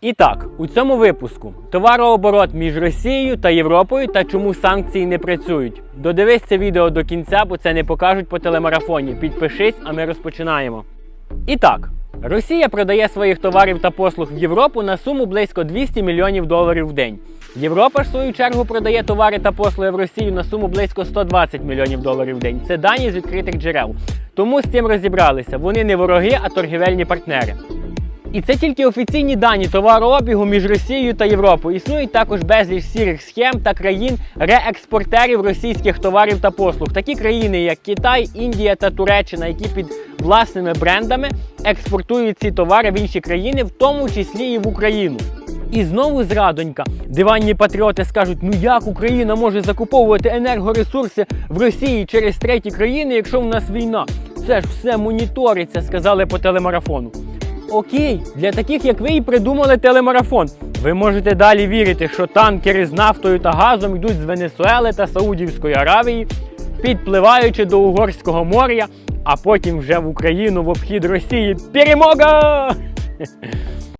І так, у цьому випуску товарооборот між Росією та Європою та чому санкції не працюють. Додивись це відео до кінця, бо це не покажуть по телемарафоні. Підпишись, а ми розпочинаємо. І так, Росія продає своїх товарів та послуг в Європу на суму близько 200 мільйонів доларів в день. Європа ж в свою чергу продає товари та послуги в Росію на суму близько 120 мільйонів доларів в день. Це дані з відкритих джерел. Тому з цим розібралися. Вони не вороги, а торгівельні партнери. І це тільки офіційні дані товарообігу між Росією та Європою. Існують також безліч сірих схем та країн реекспортерів російських товарів та послуг. Такі країни, як Китай, Індія та Туреччина, які під власними брендами експортують ці товари в інші країни, в тому числі і в Україну. І знову зрадонька. Диванні патріоти скажуть: ну як Україна може закуповувати енергоресурси в Росії через треті країни, якщо в нас війна? Це ж все моніториться, сказали по телемарафону. Окей, для таких як ви і придумали телемарафон. Ви можете далі вірити, що танкери з нафтою та газом йдуть з Венесуели та Саудівської Аравії, підпливаючи до Угорського моря, а потім вже в Україну в обхід Росії. Перемога!